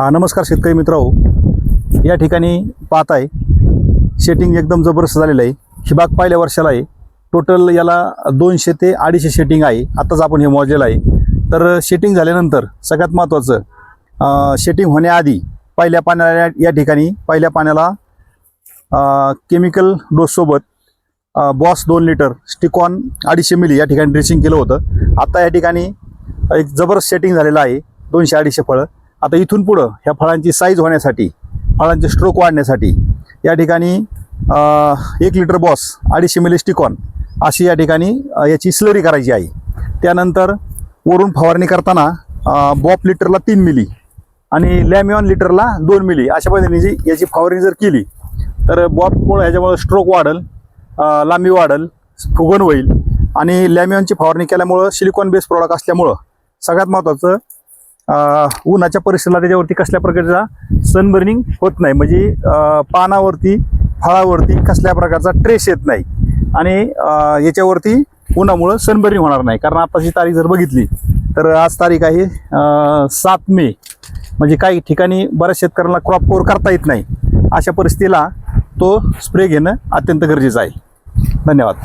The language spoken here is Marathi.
नमस्कार शेतकरी मित्र या ठिकाणी पाहत आहे शेटिंग एकदम जबरदस्त झालेलं आहे. ही बाग पहिल्या वर्षाला आहे. टोटल याला दोनशे ते अडीचशे शेटिंग आहे. आत्ताच आपण हे मोजलेलं आहे. तर शेटिंग झाल्यानंतर सगळ्यात महत्त्वाचं शेटिंग होण्याआधी पहिल्या पाण्याला या- ठिकाणी पहिल्या पाण्याला केमिकल डोससोबत बॉस दोन लिटर स्टिकॉन अडीचशे मिली या ठिकाणी ड्रेसिंग केलं होतं. आत्ता या ठिकाणी एक जबरदस्त सेटिंग झालेलं आहे. दोनशे अडीचशे फळं. आता इथून पुढं ह्या फळांची साईज होण्यासाठी फळांचे स्ट्रोक वाढण्यासाठी या ठिकाणी एक लिटर बॉस अडीचशे मिली स्टिकॉन अशी या ठिकाणी याची स्लरी करायची आहे. त्यानंतर वरून फवारणी करताना बॉप लिटरला तीन मिली आणि लॅमिऑन लिटरला दोन मिली अशा पद्धतीने जी याची फवारणी जर केली तर बॉपमुळं ह्याच्यामुळं स्ट्रोक वाढल लांबी वाढल फुगण होईल आणि लॅमिऑनची फवारणी केल्यामुळं सिलिकॉन बेस प्रॉडक्ट असल्यामुळं सगळ्यात महत्त्वाचं उन्हाच्या परिसराला त्याच्यावरती कसल्या प्रकारचा सनबर्निंग होत नाही. म्हणजे पानावरती फळावरती कसल्या प्रकारचा ट्रेस येत नाही. आणि याच्यावरती उन्हामुळं सनबर्निंग होणार नाही. कारण आताची तारीख जर बघितली तर आज तारीख आहे सात मे. म्हणजे काही ठिकाणी बऱ्याच शेतकऱ्यांना क्रॉप कोर करता येत नाही. अशा परिस्थितीला तो स्प्रे घेणं अत्यंत गरजेचं आहे. धन्यवाद.